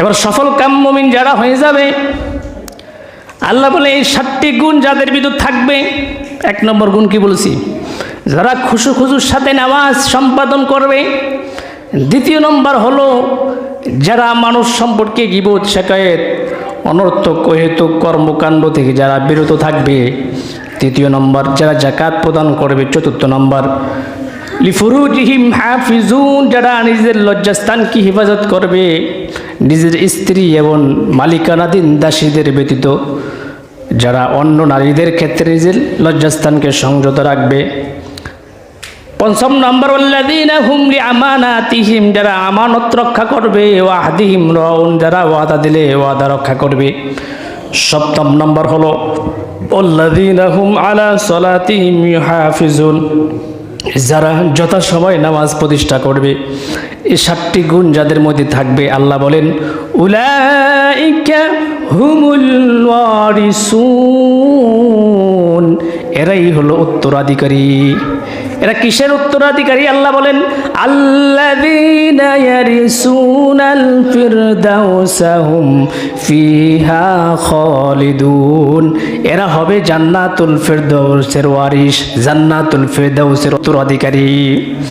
এবার সফল কাম মুমিন যারা হয়ে যাবে, আল্লাহ বলে এই সাতটি গুণ যাদের ভিতর থাকবে, এক নম্বর গুণ কি বলছি? যারা খুশু খুশুর সাথে নামাজ সম্পাদন করবে, দ্বিতীয় নম্বর হলো যারা মানুষ সম্পর্কে গিবোধ শেখায়েত অনর্থক কহেতুক কর্মকাণ্ড থেকে যারা বিরত থাকবে, তৃতীয় নম্বর যারা জাকাত প্রদান করবে, চতুর্থ নম্বর, লিফুরুজিহিম হাফিজুন, যারা নিজের লজ্জাস্থানকে হেফাজত করবে নিজের স্ত্রী এবং মালিকানাধীন দাসীদের ব্যতীত যারা অন্য নারীদের ক্ষেত্রে নিজের লজ্জাস্থানকে সংযত রাখবে। পঞ্চম নম্বর হুমলি আমানাতিহিম যারা আমানত রক্ষা করবে, ওয়াহদিহিম রউন যারা ওয়াদা দিলে ওয়াদা রক্ষা করবে। সপ্তম নম্বর হলো হুম আলা সলাতিহিম যারা যথাসময় নামাজ প্রতিষ্ঠা করবে। এই সাতটি গুণ যাদের মধ্যে থাকবে আল্লাহ বলেন এরাই হলো উত্তরাধিকারী। এরা কিসের উত্তরাধিকারী? আল্লাহ বলেন, আল্লাযীনা ফিহা এরা হবে জান্নাতুল ফিরদাউসের ওয়ারিস জান্নাতুল ফিরদাউসের উত্তরাধিকারী।